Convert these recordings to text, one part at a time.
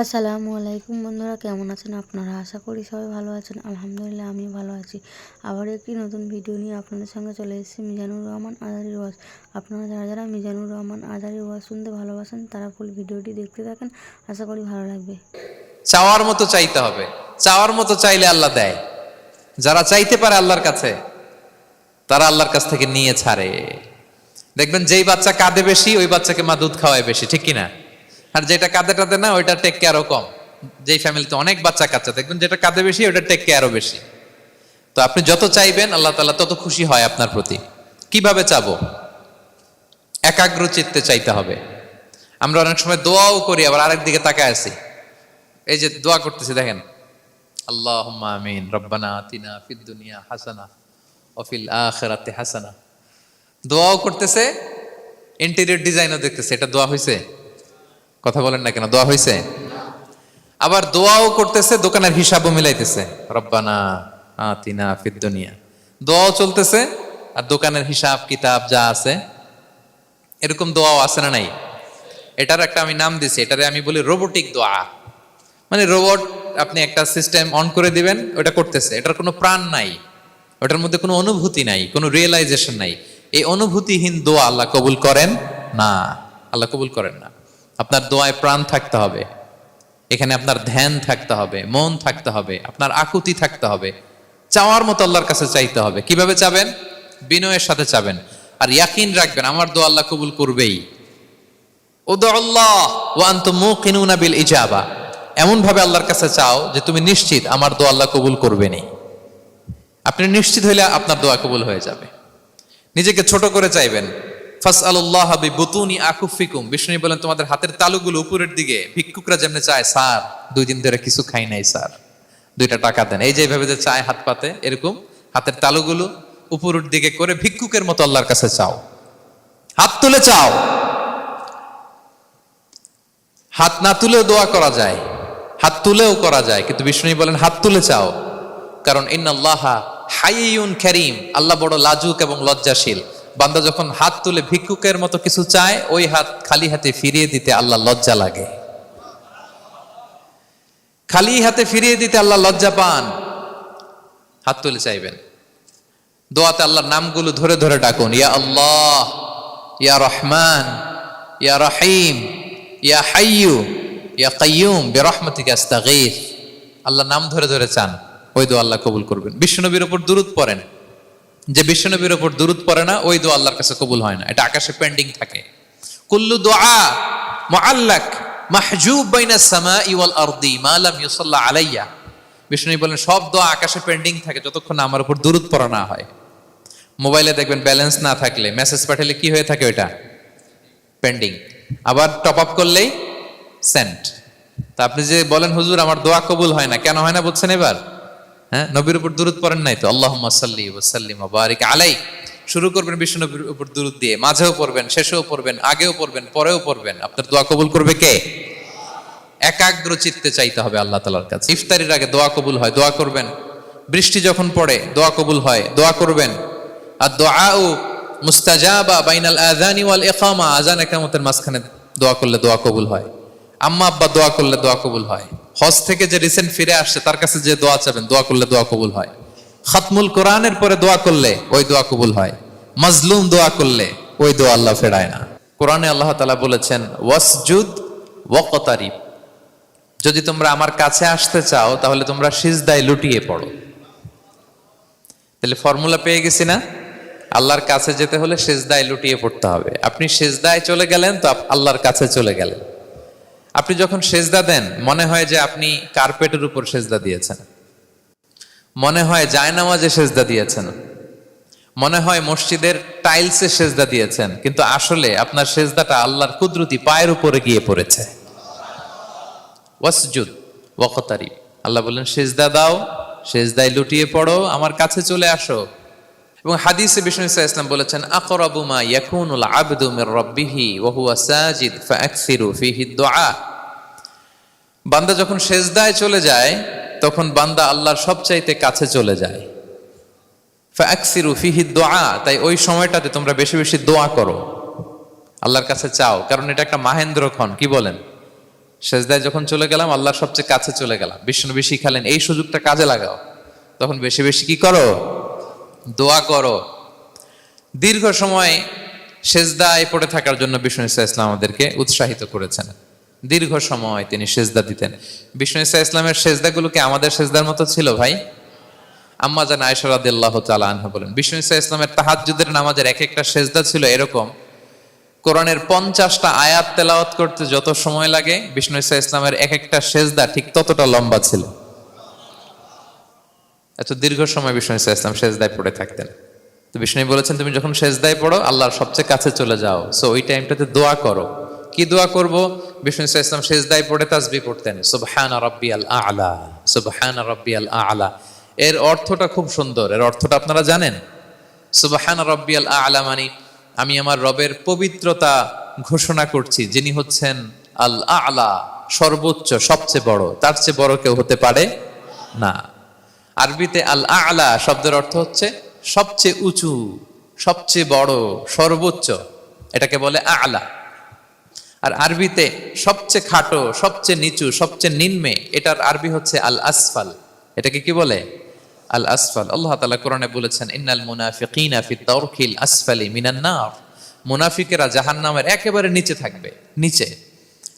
আসসালামু আলাইকুম বন্ধুরা, কেমন আছেন আপনারা? আশা করি সবাই ভালো আছেন। আলহামদুলিল্লাহ আমি ভালো আছি। আবার একটি নতুন ভিডিও নিয়ে আপনাদের সঙ্গে চলে এসেছি, মিজানুর রহমান আজারি ওয়াজ। আপনারা যারা যারা মিজানুর রহমান আজারি ওয়াজ শুনতে ভালোবাসেন, তারা ফুল ভিডিওটি দেখতে থাকেন। আশা করি ভালো লাগবে। চাওয়ার মতো চাইতে হবে। চাওয়ার মতো চাইলে আল্লাহ দেয়। যারা চাইতে পারে আল্লাহর কাছে, তারা আল্লাহর কাছ থেকে নিয়ে ছাড়ে। দেখবেন যেই বাচ্চা কাঁদে বেশি, ওই বাচ্চাকে মা দুধ খাওয়ায় বেশি, ঠিক কিনা? আর যেটা কাঁদে টাদে না, ওইটা টেক কেয়ারও কম। যেই ফ্যামিলিতে অনেক বাচ্চা কাচ্চা, দেখবেন যেটা কাঁদে বেশি, ওইটা টেক কেয়ারও বেশি। তো আপনি যত চাইবেন, আল্লাহ তালা তত খুশি হয় আপনার প্রতি। কীভাবে চাবো? একাগ্র চিত্তে চাইতে হবে। আমরা অনেক সময় দোয়াও করি, আবার আরেক দিকে তাকায় আছি। এই যে দোয়া করতেছি, দেখেন। আল্লাহ আমিন, রব্বানা আতিনা ফিদ দুনিয়া হাসানা অফিল আখেরাতে হাসানা। দোয়াও করতেছে ইন্টেরিয়র ডিজাইনও দেখতেছে, এটা দোয়া হয়েছে কথা বলেন না কেন? দোয়া হয়েছে আবার দোয়াও করতেছে, দোকানের হিসাবও মিলাইতেছে। রব্বানা আতিনা ফিদ দুনিয়া। দোয়াও চলতেছে, আর দোকানের হিসাব, কিতাব যা আছে, এরকম দোয়াও আছে না নাই? এটার একটা আমি নাম দিছি, এটারে আমি বলি রোবোটিক দোয়া। মানে রোবট আপনি একটা সিস্টেম অন করে দিবেন, ওটা করতেছে। এটার কোনো প্রাণ নাই। ওটার মধ্যে কোনো অনুভূতি নাই, কোনো রিয়েলাইজেশন নাই। এই অনুভূতিহীন দোয়া আল্লাহ কবুল করেন? না, আল্লাহ কবুল করেন না। আপনার দোয়ায় প্রাণ থাকতে হবে। এখানে আপনার ধ্যান থাকতে হবে, মন থাকতে হবে, আপনার আকুতি থাকতে হবে। চাওয়ার মতো আল্লাহর কাছে চাইতে হবে। কীভাবে চাবেন? বিনয়ের সাথে চাবেন। আর ইয়াকিন রাখবেন, আমার দোয়া আল্লাহ কবুল করবেই। বিল ইজাবা। এমন ভাবে আল্লাহর কাছে চাও যে তুমি নিশ্চিত আমার দোয়া আল্লাহ কবুল করবেনই। আপনি নিশ্চিত হইলে আপনার দোয়া কবুল হয়ে যাবে। নিজেকে ছোট করে চাইবেন। ফাস আল্লাহ বি বুতুনি আকুফিকুম বিষ্ণু বলেন, তোমাদের হাতের তালুগুলো উপরের দিকে, ভিক্ষুকরা যেমনি চায়, স্যার, দুই দিন ধরে কিছু খাই নাই, স্যার। দুইটা টাকা দেন। এই যে এইভাবে যে চায় হাত পাতে, এরকম হাতের তালুগুলো উপরের দিকে করে ভিক্ষুকের মতো আল্লাহর কাছে চাও। হাত তুলে চাও। হাত না তুলেও দোয়া করা যায়, হাত তুলেও করা যায়, কিন্তু বিষ্ণু বলেন, হাত তুলে চাও। কারণ ইন্নাল্লাহা হাইয়ুন ক্যারিম আল্লাহ বড় লাজুক এবং লজ্জাশীল। বান্দা যখন হাত তুলে ভিক্ষুকের মতো কিছু চায়, ওই হাত খালি হাতে ফিরিয়ে দিতে আল্লাহ লজ্জা লাগে। খালি হাতে ফিরিয়ে দিতে আল্লাহ লজ্জা পান। হাত তুলে চাইবেন। দোয়াতে আল্লাহর নামগুলো ধরে ধরে ডাকুন। ইয়া আল্লাহ, ইয়া রহমান, ইয়া রহিম, ইয়া হাইয়ু, ইয়া কাইয়ুম, বেরহমতিকে আস্তাগীর। আল্লাহ নাম ধরে ধরে চান। ওই দোয়া আল্লাহ কবুল করবেন। বিশ্বনবীর ওপর দুরুদ পড়েন। যে বিশ্বনবীর ওপর দুরুদ পড়ে না, ওই দোয়া আল্লাহর কাছে কবুল হয় না। এটা আকাশে পেন্ডিং থাকে। কুল্লু দোয়া মুআল্লাক মাহজুব বাইনা সামাই ওয়াল আরদি মা লাম ইউসাল্লা আলাইয়া। বিষ্ণু বলেন, সব দোয়া আকাশে পেন্ডিং থাকে, যতক্ষণ আমার উপর দুরুদ পড়া না হয়। মোবাইলে দেখবেন ব্যালেন্স না থাকলে, মেসেজ পাঠালে কি হয়ে থাকে ওইটা? পেন্ডিং আবার টপ আপ করলেই সেন্ট তা আপনি যে বলেন, হুজুর, আমার দোয়া কবুল হয় না, কেন হয় না বলছেন এবার? হ্যাঁ? নবীর উপর দুরুদ পড়েন নাই তো? আল্লাহ সাল্লি ওসাল্লিম বারিক আলাই শুরু করবেন বিশ্ব নবীর উপর দূরত দিয়ে, মাঝেও পড়বেন, শেষেও পড়বেন, আগেও পড়বেন, পরেও পড়বেন। আপনার দোয়া কবুল করবে কে? একাগ্র চিত্তে চাইতে হবে আল্লাহ তালার কাছে। ইফতারির আগে দোয়া কবুল হয়, দোয়া করবেন। বৃষ্টি যখন পড়ে, দোয়া কবুল হয়, দোয়া করবেন। আর দোয়া ও মুস্তাজাবা বাইনাল আযানি ওয়াল ইকামা আযান ইকামতের মাঝখানে দোয়া করলে দোয়া কবুল হয়। আম্মা আব্বা দোয়া করলে দোয়া কবুল হয়। হজ থেকে যে রিসেন্ট ফিরে আসছে, তার কাছে যে দোয়া চাবেন, দোয়া করলে দোয়া কবুল হয়। খাতমুল কোরআনের পরে দোয়া করলে ওই দোয়া কবুল হয়। মাজলুম দোয়া করলে ওই দোয়া আল্লাহ ফেরায় না। কোরআনে আল্লাহ তালা বলেছেন, ওয়াসজুদ ওয়াকতারিব। যদি তোমরা আমার কাছে আসতে চাও, তাহলে তোমরা সিজদায় লুটিয়ে পড়ো। তাহলে ফর্মুলা পেয়ে গেছি না? আল্লাহর কাছে যেতে হলে সেজদায় লুটিয়ে পড়তে হবে। আপনি সেজদায় চলে গেলেন তো আল্লাহর কাছে চলে গেলেন। আপনি যখন সেজদা দেন, মনে হয় যে আপনি কার্পেটের উপর সেজদা দিয়েছেন। মনে হয় জায়নামাজে সেজদা দিয়েছেন। মনে হয় মসজিদের টাইলসে সেজদা দিয়েছেন, কিন্তু আসলে আপনার সেজদাটা আল্লাহর কুদরতি পায়ের উপরে গিয়ে পড়েছে। ওয়াসজুদ ওয়াকতারি আল্লাহ বললেন, সেজদা দাও, সেজদায় লুটিয়ে পড়ো, আমার কাছে চলে আসো। এবং হাদিসে বিষ্ণু ইসা ইসলাম বলেছেন, আকরাবু মা ইয়াকুনুল আবদু মির রাব্বিহি ওয়া হুয়া সাজিদ ফাআকসিরু ফিহি দুআ। বান্দা যখন সেজদায় চলে যায়, তখন বান্দা আল্লাহর সবচাইতে কাছে চলে যায়। ফাআকসিরু ফিহি দুআ, তাই ওই সময়টাতে তোমরা বেশি বেশি দোয়া করো। আল্লাহর কাছে চাও, কারণ এটা একটা মাহেন্দ্র খন কি বলেন? সেজদায় যখন চলে গেলাম, আল্লাহর সবচেয়ে কাছে চলে গেলাম। বিষ্ণু শিখালেন এই সুযোগটা কাজে লাগাও। তখন বেশি বেশি কি করো? দোয়া করো। দীর্ঘ সময় সেজদায় পড়ে থাকার জন্য বিষ্ণু ইসা ইসলাম আমাদেরকে উৎসাহিত করেছেন। দীর্ঘ সময় তিনি সেজদা দিতেন। বিষ্ণু ইসা ইসলামের সেজদাগুলোকে আমাদের সেজদার মতো ছিল ভাই? আম্মা জান আয়সা রাদিয়াল্লাহ আনহা বলেন, বিষ্ণু ইসা ইসলামের তাহাজ্জুদের নামাজের এক একটা সেজদা ছিল এরকম। কোরআনের পঞ্চাশটা আয়াত তেলাওয়াত করতে যত সময় লাগে, বিষ্ণু ইসা ইসলামের এক একটা সেজদা ঠিক ততটা লম্বা ছিল। এত দীর্ঘ সময় বিষ্ণু ইসা ইসলাম সেজদায় পড়ে থাকতেন। তো বিষ্ণু বলেছেন, তুমি যখন সেজদায় পড়ো, আল্লাহর সবচেয়ে কাছে চলে যাও। সো ওই টাইমটাতে দোয়া করো। কি দোয়া করব? বিষ্ণু ইসা ইসলাম সেজদায় পড়ে তাসবি পড়তেন, সুবহানা রাব্বিয়াল আ'লা, সুবহানা রাব্বিয়াল আ'লা। এর অর্থটা খুব সুন্দর। এর অর্থটা আপনারা জানেন? সুবহান রব্বিয়াল আলা মানে আমি আমার রবের পবিত্রতা ঘোষণা করছি, যিনি হচ্ছেন আল আলা সর্বোচ্চ, সবচেয়ে বড়। তার চেয়ে বড় কেউ হতে পারে না। আরবিতে আল আলা শব্দের অর্থ হচ্ছে সবচেয়ে উঁচু, সবচেয়ে বড়, সর্বোচ্চ। এটাকে বলে আলা। আর আরবিতে সবচেয়ে খাটো, সবচেয়ে নিচু, সবচেয়ে নিম্নে, এটার আরবি হচ্ছে আল আসফাল। এটাকে কি বলে? আল আসফাল। আল্লাহ তালা কোরআনে বলেছেন, ইন্নাল মুনাফিকিনা ফি তাওরকিল আসফালি মিনান নার। মুনাফিকেরা জাহান্নামের একেবারে নিচে থাকবে, নিচে।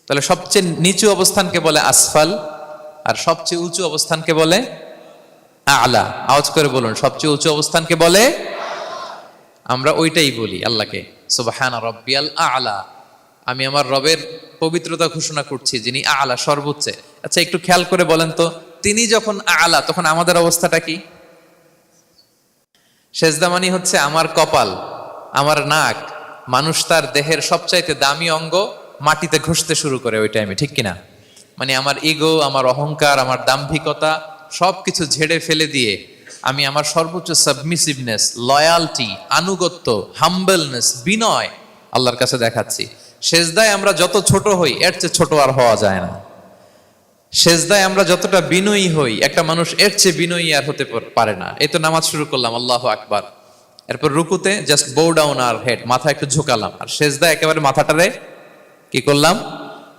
তাহলে সবচেয়ে নিচু অবস্থানকে বলে আসফাল, আর সবচেয়ে উঁচু অবস্থানকে বলে আলা। আওয়াজ করে বলুন, সবচেয়ে উঁচু অবস্থানকে বলে? আমরা ওইটাই বলি আল্লাহকে। সুবহানা রব্বিয়াল আলা। আমি আমার রবের পবিত্রতা ঘোষণা করছি, যিনি আলা, সর্বোচ্চে। আচ্ছা একটু খেয়াল করে বলেন তো, তিনি যখন আলা, তখন আমাদের অবস্থাটা কি? সেজদামানি হচ্ছে আমার কপাল, আমার নাক, মানুষ তার দেহের সবচাইতে দামি অঙ্গ মাটিতে ঘষতে শুরু করে ওই টাইমে ঠিক কিনা? মানে আমার ইগো আমার অহংকার, আমার দাম্ভিকতা সবকিছু ঝেড়ে ফেলে দিয়ে আমি আমার সর্বোচ্চ সাবমিসিভনেস লয়ালটি আনুগত্য হাম্বলনেস বিনয় আল্লাহর কাছে দেখাচ্ছি। সেজদায় আমরা যত ছোট হই, এর চেয়ে ছোট আর হওয়া যায় না। সেজদায় আমরা যতটা বিনয়ী হই, একটা মানুষ এর চেয়ে বিনয়ী আর হতে পারে না। এই তো নামাজ শুরু করলাম, আল্লাহ আকবার। এরপর রুকুতে জাস্ট বো ডাউন আর হেড মাথা একটু ঝুঁকালাম। আর সেজদায় একেবারে মাথাটারে কি করলাম?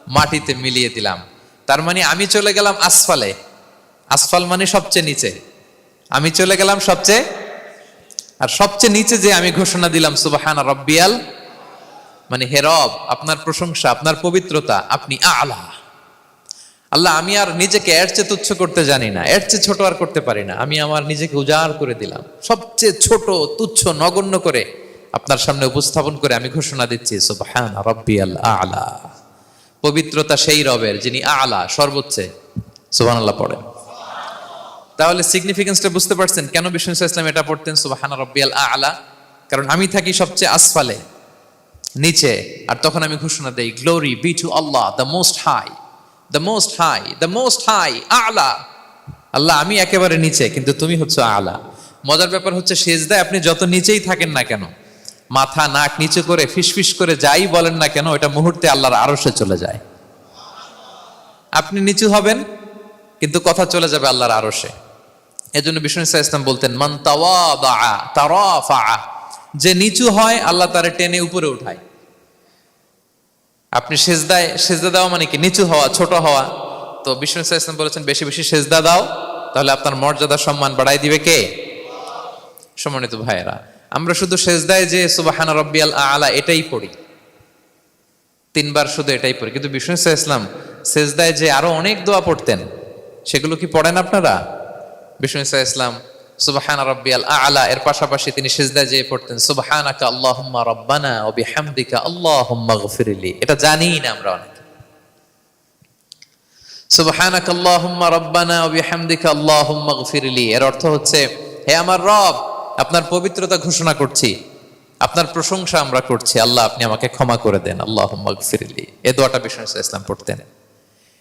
মাটিতে মিলিয়ে দিলাম। তার মানে আমি চলে গেলাম আসফালে। আসফাল মানে সবচেয়ে নিচে। আমি চলে গেলাম সবচেয়ে, আর সবচেয়ে নিচে যে আমি ঘোষণা দিলাম, সুবাহানা রব্বিয়াল মানে হে রব, আপনার প্রশংসা, আপনার পবিত্রতা, আপনি আলা। আল্লাহ, আমি আর নিজেকে এর চেয়ে তুচ্ছ করতে জানি না, এর চেয়ে ছোট আর করতে পারি না। আমি আমার নিজেকে উজাড় করে দিলাম। সবচেয়ে ছোট, তুচ্ছ, নগণ্য করে আপনার সামনে উপস্থাপন করে আমি ঘোষণা দিচ্ছি, সুবহান রব্বিয়াল আলা। পবিত্রতা সেই রবের যিনি আলা, সর্বোচ্চে। সুবাহ আল্লাহ পড়েন। তাহলে সিগনিফিকেন্সটা বুঝতে পারছেন কেন বিষ্ণু ইসলাম এটা পড়তেন? সুবহান রব্বিয়াল আলা। কারণ আমি থাকি সবচেয়ে আসফালে, নিচে। আর তখন আমি ঘোষণা দেই glory be to Allah the most high the most high the most high আলা। আল্লাহ, আমি একেবারে নিচে, কিন্তু তুমি হচ্ছে আলা। মজার ব্যাপার হচ্ছে, সেজদায় আপনি যত নিচেই থাকেন না কেন, মাথা, নাক নিচু করে, ফিসফিস করে যাই বলেন না কেন এটা মুহূর্তে আল্লাহর আরশে চলে যায়। আপনি নিচু হবেন, কিন্তু কথা চলে যাবে আল্লাহর আরশে। এজন্য বিষ্ণু ইসা ইসলাম বলতেন, মান যে নিচু হয়, আল্লাহ তারে টেনে উপরে উঠায়। আপনি সেজদায়, সেজদা দেওয়া মানে কি? নিচু হওয়া, ছোট হওয়া। তো বিষ্ণু ইসা ইসলাম বলেছেন, বেশি বেশি সেজদা দাও, তাহলে আপনার মর্যাদা সম্মান বাড়াই দিবে কে? সম্মানিত ভাইয়েরা, আমরা শুধু সেজদায় যে সুবাহানা রব্বিয়াল আলা এটাই পড়ি। তিনবার শুধু এটাই পড়ি। কিন্তু বিষ্ণু ইসা ইসলাম সেজদায় যে আরও অনেক দোয়া পড়তেন, সেগুলো কি পড়েন আপনারা? বিষ্ণু ইসা ইসলাম। সুবাহানা রব্বিয়াল আলা এর পাশাপাশি তিনি সেজদায় যেয়ে পড়তেন, সুবাহানাকা আল্লাহুম্মা রব্বানা ও বিহামদিকা আল্লাহুম্মা গফিরলি এটা জানিই না আমরা অনেকে। আল্লাহুম্মা রব্বানা ওয়া বিহামদিকা আল্লাহুম্মা এর অর্থ হচ্ছে, হে আমার রব, আপনার পবিত্রতা ঘোষণা করছি। আপনার প্রশংসা আমরা করছি। আল্লাহ, আপনি আমাকে ক্ষমা করে দেন। আল্লাহুম্মা গফিরলি এই দোয়াটা বিষ্ণু ইসলাম পড়তেন।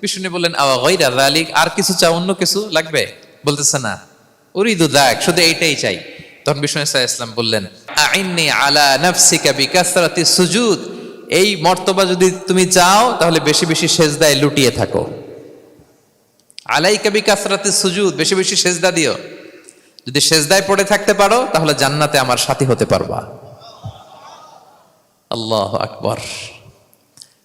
বিষ্ণু বললেন, আওয়া আর কিছু চাও, অন্য কিছু লাগবে? বলতেছে, না। উরিদু দাক, শুধু এইটাই চাই। তখন বিষ্ণু ইসা ইসলাম বললেন, আইন্নি আলা নাফসিকা বিকাসরাতি সুজুদ, এই মর্তবা যদি তুমি চাও, তাহলে বেশি বেশি সেজদায় লুটিয়ে থাকো। আলাইকা বিকাসরাতি সুজুদ, বেশি বেশি সেজদা দিও। যদি সেজদায় পড়ে থাকতে পারো, তাহলে জান্নাতে আমার সাথী হতে পারবা। আল্লাহ আকবর।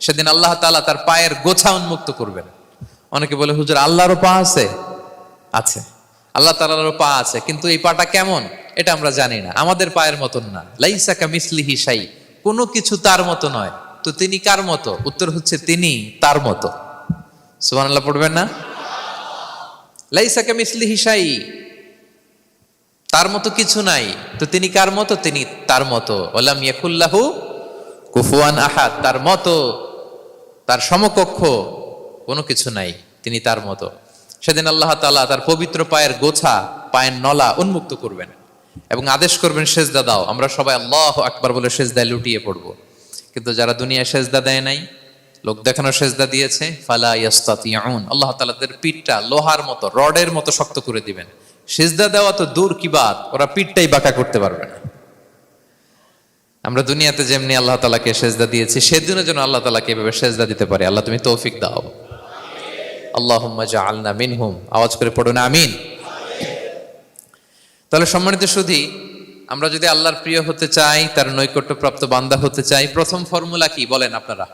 সেদিন আল্লাহ তাআলা তার পায়ের গোছা উন্মুক্ত করবেন। অনেকে বলে, হুজুর আল্লাহরও পা আছে? আছে। আল্লাহ তাআলারও পা আছে, কিন্তু এই পাটা কেমন? এটা আমরা জানি না। আমাদের পায়ের মতন না। লাইসা কামিসলিহি শাই। কোনো কিছু তার মতো নয়। তো তিনি কার মতো? উত্তর হচ্ছে তিনি তার মতো। সুবহানাল্লাহ, পড়বেন না? লাইসা কামিসলিহি শাই। তার মতো কিছু নাই। তো তিনি কার মতো? তিনি তার মতো। ওলাম ইয়াকুল্লাহু কুফুয়ান আহাদ। তার মতো। তার সমকক্ষ কোনো কিছু নাই, তিনি তার মতো। সেদিন আল্লাহ তালা তার পবিত্র পায়ের গোছা, পায়ের নলা উন্মুক্ত করবেন এবং আদেশ করবেন, সেজদা দাও। আমরা সবাই আল্লাহ আকবার বলে সেজদায় লুটিয়ে পড়ব। কিন্তু যারা দুনিয়ায় সেজদা দেয় নাই, লোক দেখানো সেজদা দিয়েছে, ফালা ইয়াস্তাতিয়াউন আল্লাহ তালাদের পিঠটা লোহার মতো, রডের মতো শক্ত করে দিবেন। সেজদা দেওয়া তো দূর কি বাত, ওরা পিঠটাই বাঁকা করতে পারবে না। আমরা দুনিয়াতে যেমনি আল্লাহ তালাকে সেজদা দিয়েছি, সেদিনও যেন আল্লাহ তালাকে এভাবে সেজদা দিতে পারে। আল্লাহ তুমি তৌফিক দাও। আল্লাহ আলনা মিনহুম। আওয়াজ করে পড়ো না আমিন। তাহলে সম্মানিত সুধী, আমরা যদি আল্লাহর প্রিয় হতে চাই, তার নৈকট্যপ্রাপ্ত বান্দা হতে চাই, প্রথম ফর্মুলা কি বলেন আপনারা?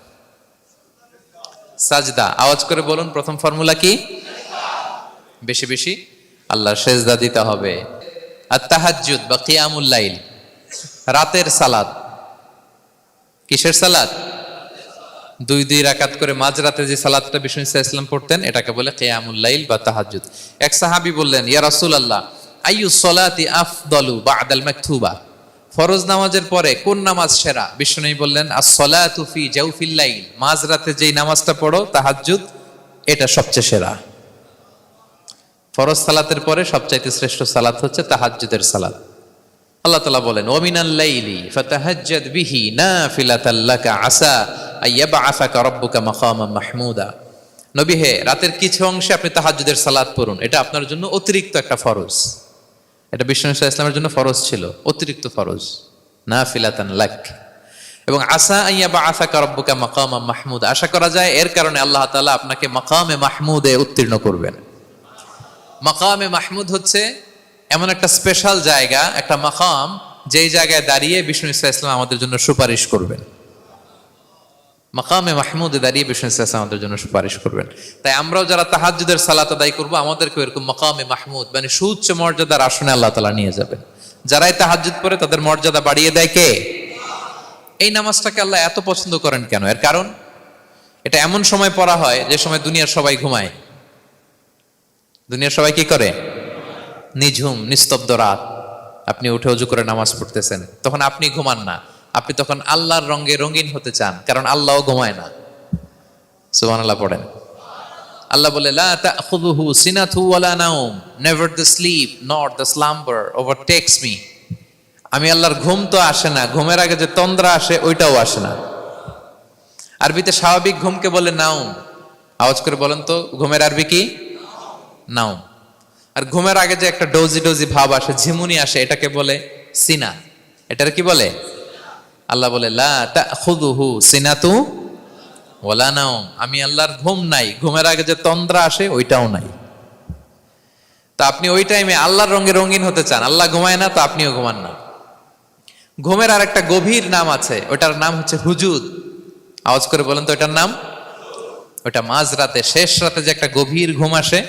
সাজদা। আওয়াজ করে বলুন, প্রথম ফর্মুলা কি? বেশি বেশি। আল্লাহর সেজদা দিতে হবে। আর তাহাজ্জুদ বা কিয়ামুল লাইল। রাতের সালাদ। কিসের সালাদ দুই দুই রাকাত করে মাঝরাতে যে সালাদটা বিষ্ণু ইসা ইসলাম পড়তেন, এটাকে বলে কিয়ামুল লাইল বা তাহাজ্জুদ। এক সাহাবি বললেন, ইয়া রাসূলুল্লাহ, আইয়ু সলাতি বা আদাল মাকতুবা? ফরজ নামাজের পরে কোন নামাজ সেরা? বিষ্ণু বললেন আর সলাতু ফি জাউফিল লাইল। মাঝরাতে যেই নামাজটা পড়ো, তাহাজ্জুদ, এটা সবচেয়ে সেরা। ফরজ সালাতের পরে সবচাইতে শ্রেষ্ঠ সালাত হচ্ছে তাহাজ্জুদের সালাত। আল্লাহ তালা বলেন, ওমিনাল লাইলি ফাতাহাজ্জাদ বিহি নাফিলাতাল লাকা আসা আইয়াবআসাকা রাব্বুকা মাকামাম মাহমুদা। নবী হে, রাতের কিছু অংশে আপনি তাহাজ্জুদের সালাত পড়ুন। এটা আপনার জন্য অতিরিক্ত একটা ফরজ। এটা বিষ্ণু ইসলামের জন্য ফরজ ছিল, অতিরিক্ত ফরজ। না ফিলাতান লাক। এবং আসা আইয়া বা আশা করব্বুকা মাকাম মাহমুদ। আশা করা যায় এর কারণে আল্লাহ তাআলা আপনাকে মাকামে মাহমুদে উত্তীর্ণ করবেন। মাকামে মাহমুদ হচ্ছে এমন একটা স্পেশাল জায়গা, একটা মাকাম, যেই জায়গায় দাঁড়িয়ে বিষ্ণু ইসলাম ইসলাম আমাদের জন্য সুপারিশ করবেন। মাকামে মাহমুদে দাঁড়িয়ে বিষ্ণু ইসলাম ইসলাম আমাদের জন্য সুপারিশ করবেন। তাই আমরাও যারা তাহাজ্জুদের সালাত আদায় করব আমাদেরকে এরকম মাকামে মাহমুদ মানে সুউচ্চ মর্যাদার আসনে আল্লাহ তালা নিয়ে যাবেন। যারাই তাহাজ্জুদ পরে তাদের মর্যাদা বাড়িয়ে দেয় কে? এই নামাজটাকে আল্লাহ এত পছন্দ করেন কেন? এর কারণ? এটা এমন সময় পড়া হয়, যে সময় দুনিয়ার সবাই ঘুমায়। দুনিয়ার সবাই কি করে? নিঝুম, নিস্তব্ধ রাত। আপনি উঠে উজু করে নামাজ পড়তেছেন। তখন আপনি ঘুমান না। আপনি তখন আল্লাহর রঙে রঙিন হতে চান, কারণ আল্লাহও ঘুমায় না। সুবহানাল্লাহ পড়েন। আল্লাহ বলে, লা তাখুযুহু সিনাতু ওয়ালা নাওম। Never the sleep not the slumber overtakes me আমি আল্লাহর ঘুম তো আসে না। ঘুমের আগে যে তন্দ্রা আসে, ওইটাও আসে না। আরবিতে স্বাভাবিক ঘুমকে বলে নাউম আওয়াজ করে বলেন তো, ঘুমের আরবি কি? নাউম আর ঘুমের আগে যে একটা ডোজি ডোজি ভাব আসে, ঝিমুনি আসে, এটাকে বলে সিনা। এটার কি বলে? আল্লাহ বলে, লা তাখুযুহু সিনাতু ওয়ালা নাউম আমি আল্লাহর ঘুম নাই, ঘুমের আগে যে তন্দ্রা আসে, ওইটাও নাই। তা আপনি ওই টাইমে আল্লাহর রঙে রঙিন হতে চান, আল্লাহ ঘুমায় না, তো আপনিও ঘুমান না। ঘুমের আর একটা গভীর নাম আছে, ওটার নাম হচ্ছে হুজুদ। আওয়াজ করে বলেন তো ওটার নাম? ওটা মাঝ রাতে শেষ রাতে যে একটা গভীর ঘুম আসে,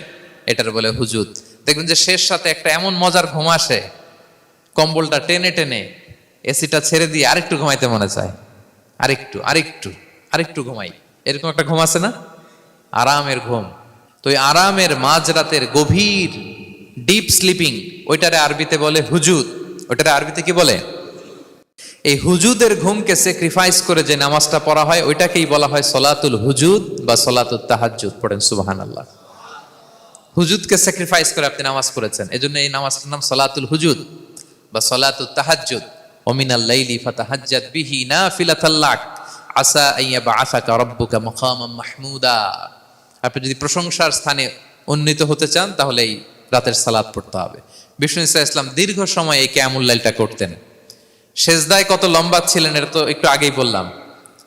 এটার বলে হুজুদ। দেখবেন যে শেষ সাথে একটা এমন মজার ঘুম আসে, কম্বলটা টেনে টেনে এসিটা ছেড়ে দিয়ে আরেকটু ঘুমাইতে মনে চায়। আরেকটু আরেকটু আরেকটু ঘুমাই। এরকম একটা ঘুম আছে না? আরামের ঘুম। তো ওই আরামের মাঝ রাতের গভীর ডিপ স্লিপিং ওইটারে আরবিতে বলে হুজুদ। ওইটারে আরবিতে কি বলে? এই হুজুদের ঘুমকে স্যাক্রিফাইস করে যে নামাজটা পড়া হয়, ওইটাকেই বলা হয় সলাতুল হুজুদ বা সলাতুল তাহাজ্জুদ। পড়েন সুবাহান আল্লাহ হুজুদকে স্যাক্রিফাইস করে আপনি নামাজ পড়েছেন। এজন্য এই নামাজটার নাম সলাতুল হুজুদ বা সলাতুল তাহাজ্জুদ। ওমিনাল লাইলি ফাতাহাজ্জাত বিহি নাফিলাতাল্লাক আসা আইয়া বা আসাকা রব্বুকা মুকামাম মাহমুদা। আপনি যদি প্রশংসার স্থানে উন্নীত হতে চান, তাহলে এই রাতের সালাত পড়তে হবে। বিষ্ণু ইসা ইসলাম দীর্ঘ সময় এই ক্যামুল্লাইলটা করতেন। সেজদায় কত লম্বা ছিলেন, এটা তো একটু আগেই বললাম।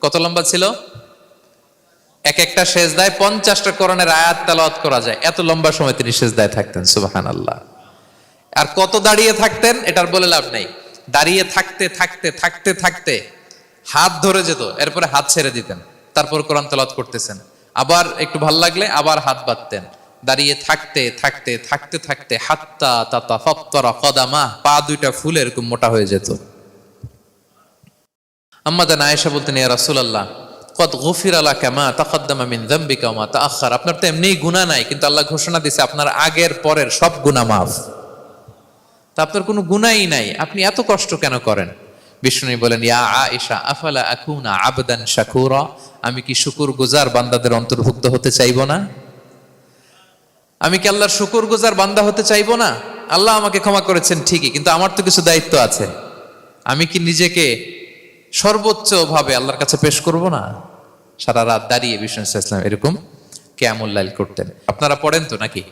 কত লম্বা ছিল? এক একটা শেষ সেজদায় পঞ্চাশটা করণের আয়াত তালাওয়াত করা যায়। এত লম্বা সময় তিনি সেজদায় থাকতেন সুবাহান আল্লাহ আর কত দাঁড়িয়ে থাকতেন, এটার বলে লাভ নেই। দাঁড়িয়ে থাকতে থাকতে থাকতে থাকতে হাত ধরে যেত, এরপরে হাত ছেড়ে দিতেন। তারপর কোরআন তালাওয়াত করতেছেন। আবার একটু ভালো লাগলে আবার হাত বাঁধতেন। দাঁড়িয়ে থাকতে থাকতে থাকতে থাকতে হাত্তা তাতা ফত্তরা কদামা, পা দুইটা ফুল এরকম মোটা হয়ে যেত। আম্মাদান আয়েশা বলতেন, ইয়া রাসূলুল্লাহ কত গফির আলা কামা তাকাদ্দামা মিন যামবিকা ওয়া মা তাআখার। আপনার তো এমনিই গুনাহ নাই, কিন্তু আল্লাহ ঘোষণা দিছে, আপনার আগের পরের সব গুনাহ মাফ। তা আপনার কোনো গুনাহই নাই, আপনি এত কষ্ট কেন করেন? বিষ্ণু বলেন, ইয়া আয়েশা, আফালা আকুনা আবদান শাকুরা? আমি কি শুকুর গুজার বান্দাদের অন্তর্ভুক্ত হতে চাইব না? আমি কি আল্লাহর শুকুর গুজার বান্দা হতে চাইব না? আল্লাহ আমাকে ক্ষমা করেছেন ঠিকই, কিন্তু আমার তো কিছু দায়িত্ব আছে। আমি কি নিজেকে সর্বোচ্চ ভাবে আল্লাহর কাছে পেশ করব না? সারা রাত দাঁড়িয়ে বিষ্ণু ইসলাম এরকম কেমুল্লাইল করতেন। আপনারা পড়েন তো নাকি?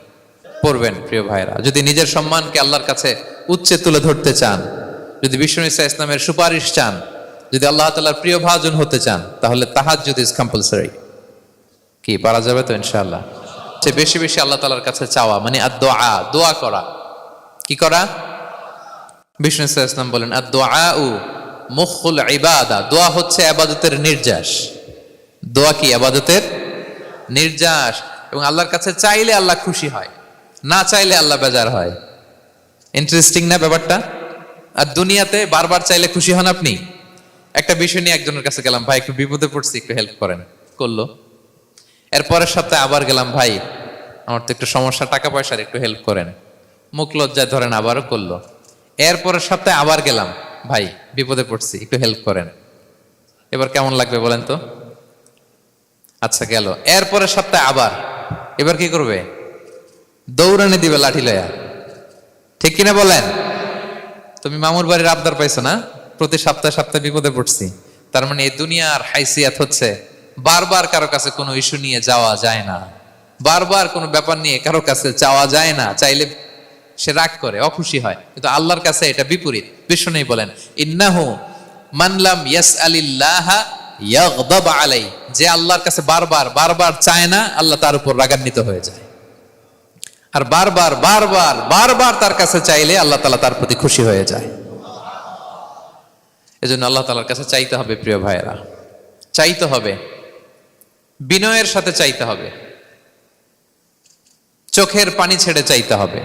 পড়বেন, প্রিয় ভাইরা যদি নিজের সম্মানকে আল্লাহর কাছে উচ্চে তুলে ধরতে চান, যদি ইসা ইসলামের সুপারিশ চান, যদি আল্লাহ তালার প্রিয় ভাজন হতে চান, তাহলে তাহাজ যদি ইস কম্পালসারি কি, পারা যাবে তো ইনশাআল্লাহ? সে বেশি বেশি আল্লাহ তালার কাছে চাওয়া মানে আর দোয়া দোয়া করা। কি করা? বিষ্ণু ইসা ইসলাম বলেন আর দোয়া উ মুখুল ইবাদা, দোয়া হচ্ছে আবাদতের নির্যাস। দোয়া কি? আবাদতের নির্যাস। এবং আল্লাহর কাছে চাইলে আল্লাহ খুশি হয়, না চাইলে আল্লাহ বেজার হয়। ইন্টারেস্টিং না ব্যাপারটা? আর দুনিয়াতে বারবার চাইলে খুশি হন আপনি? একটা বিষয় নিয়ে একজনের কাছে গেলাম, ভাই, একটু বিপদে পড়ছি, একটু হেল্প করেন। করল। এর পরের সপ্তাহে আবার গেলাম, ভাই, আমার তো একটু সমস্যা, টাকা পয়সার একটু হেল্প করেন। মুখ লজ্জায় ধরেন আবারও করল। এর পরের সপ্তাহে আবার গেলাম, ভাই, বিপদে পড়ছি, একটু হেল্প করেন। এবার কেমন লাগবে বলেন তো? আচ্ছা গেল। এরপরের সপ্তাহে আবার। এবার কি করবে? দৌড়ানি দিবে লাঠি লয়া। ঠিক কিনা বলেন? তুমি মামুর বাড়ির আবদার পাইছো না? প্রতি সপ্তাহে সপ্তাহে বিপদে পড়ছি। তার মানে এই দুনিয়ার হাইসিয়াত হচ্ছে, বারবার কারও কাছে কোনো ইস্যু নিয়ে যাওয়া যায় না। বারবার কোনো ব্যাপার নিয়ে কারও কাছে চাওয়া যায় না। চাইলে সে রাগ করে, অখুশি হয়। কিন্তু আল্লাহর কাছে এটা বিপরীত। বিষ্ণু বলেন, ইন্নাহু মানলাম ইয়াস আলিল্লাহা আলাই, যে আল্লাহর কাছে বারবার বারবার চায় না, আল্লাহ তার উপর রাগান্বিত হয়ে যায়। আর বারবার বারবার বারবার তার কাছে চাইলে আল্লাহ তালা তার প্রতি খুশি হয়ে যায়। এজন্য আল্লাহ তালার কাছে চাইতে হবে, প্রিয় ভাইয়েরা। চাইতে হবে। বিনয়ের সাথে চাইতে হবে। চোখের পানি ছেড়ে চাইতে হবে।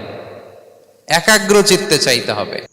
একাগ্র চিত্তে চাইতে হবে।